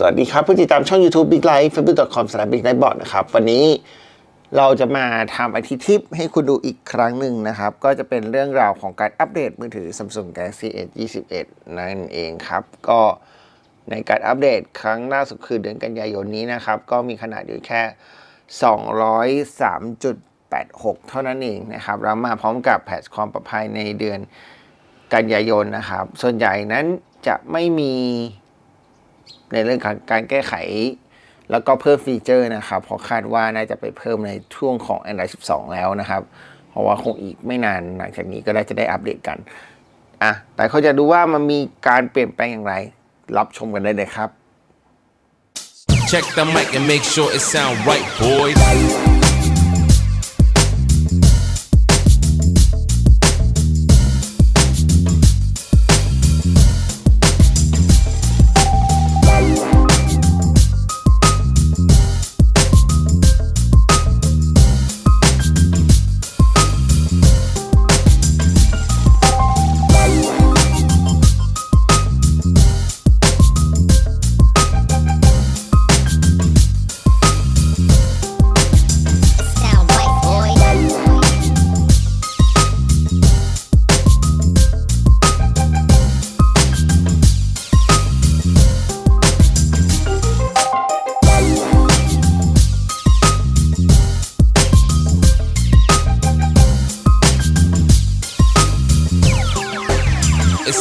สวัสดีครับผู้ติดตามช่อง YouTube Big Life facebook.com s l a s h big life bot นะครับ วันนี้เราจะมาทำไอทีทิปให้คุณดูอีกครั้งหนึ่งนะครับ ก็จะเป็นเรื่องราวของการอัปเดตมือถือ Samsung Galaxy S 21นั่นเองครับ ก็ในการอัปเดตครั้งล่าสุดคือเดือนกันยายนนี้นะครับ ก็มีขนาดอยู่แค่ 203.86 เท่านั้นเองนะครับแล้วมาพร้อมกับแพทช์ความปลอดภัยในเดือนกันยายนนะครับ ส่วนใหญ่นั้นจะไม่มี ในเรื่องของการแก้ไข แล้วก็เพิ่มฟีเจอร์นะครับเพราะคาดว่าน่าจะไปเพิ่มในช่วงของ Android 12 แล้วนะครับ เพราะว่าคงอีกไม่นานหลังจากนี้ก็ได้จะได้อัปเดตกันอะแต่เขาจะดูว่ามันมีการเปลี่ยนแปลงอย่างไร รับชมกันได้เลยครับ Check the mic and make sure it sound right, boys.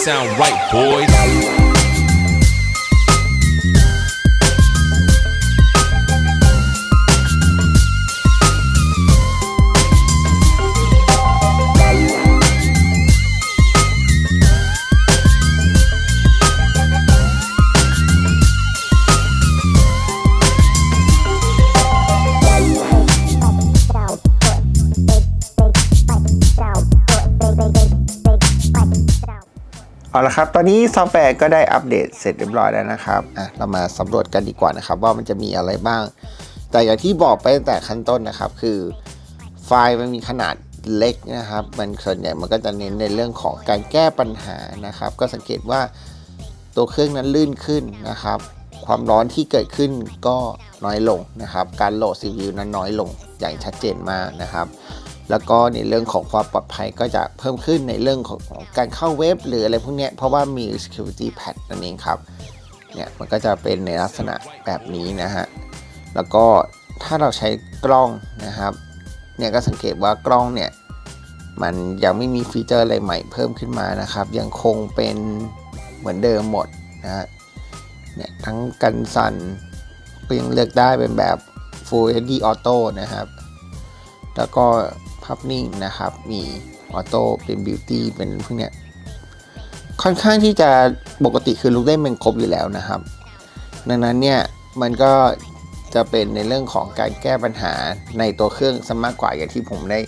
Sound right, boys. เอาละครับ ตอนนี้ซอฟต์แวร์ก็ได้อัปเดตเสร็จเรียบร้อยแล้วนะครับอะเรามาสำรวจกันดีกว่านะครับ ว่ามันจะมีอะไรบ้าง แต่อย่างที่บอกไปตั้งแต่ขั้นต้นนะครับ คือไฟล์มันมีขนาดเล็กนะครับ มันส่วนใหญ่มันก็จะเน้นในเรื่องของการแก้ปัญหานะครับ ก็สังเกตว่าตัวเครื่องนั้นลื่นขึ้นนะครับ ความร้อนที่เกิดขึ้นก็น้อยลงนะครับ การโหลด CPU นั้นน้อยลงอย่างชัดเจนมากนะครับ แล้วก็ในเรื่องของความปลอดภัยก็จะเพิ่มขึ้นในเรื่องของการเข้าเว็บหรืออะไรพวกนี้เพราะว่ามี security patch นั่นเองครับเนี่ยมันก็จะเป็นในลักษณะแบบนี้นะฮะแล้วก็ถ้าเราใช้กล้องนะครับเนี่ยก็สังเกตว่ากล้องเนี่ยมันยังไม่มีฟีเจอร์อะไรใหม่เพิ่มขึ้นมานะครับ ยังคงเป็นเหมือนเดิมหมดนะฮะเนี่ยทั้งกันสั่นก็ยังเลือกได้เป็นแบบ Full HD Auto นะครับ แล้วก็ ภาพนิ่งนะครับ มีออโต้เป็นบิวตี้เป็นพวกเนี้ยค่อนข้างที่จะปกติคือลูกเล่นเป็นครบอยู่แล้วนะครับ ดังนั้นเนี่ยมันก็จะเป็นในเรื่องของการแก้ปัญหาในตัวเครื่องซะมากกว่าอย่างที่ผมได้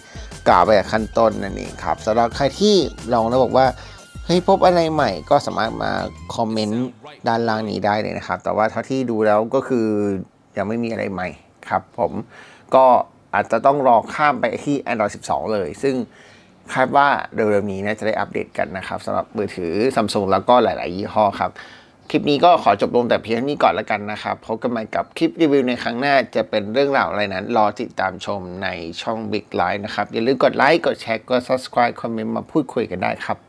กล่าวไปขั้นต้นนั่นเองครับสำหรับใครที่ลองแล้วบอกว่าเฮ้ยพบอะไรใหม่ก็สามารถมาคอมเมนต์ด้านล่างนี้ได้เลยนะครับ แต่ว่าเท่าที่ดูแล้วก็คือยังไม่มีอะไรใหม่ครับ ผมก็ อาจจะต้องรอข้ามไปที่ Android 12 เลย ซึ่งคาดว่าเร็วๆนี้น่าจะได้อัปเดตกันนะครับสำหรับมือถือ Samsung แล้วก็หลาย ๆ ยี่ห้อครับคลิปนี้ก็ขอจบลงแต่เพียงเท่านี้ก่อนแล้วกันนะครับพบกันใหม่กับคลิปรีวิวในครั้งหน้าจะเป็นเรื่องราวอะไรนั้น รอติดตามชมในช่อง Big Live นะครับ อย่าลืมกดไลค์กดแชร์กด subscribe คอมเมนต์มาพูดคุยกันได้ครับ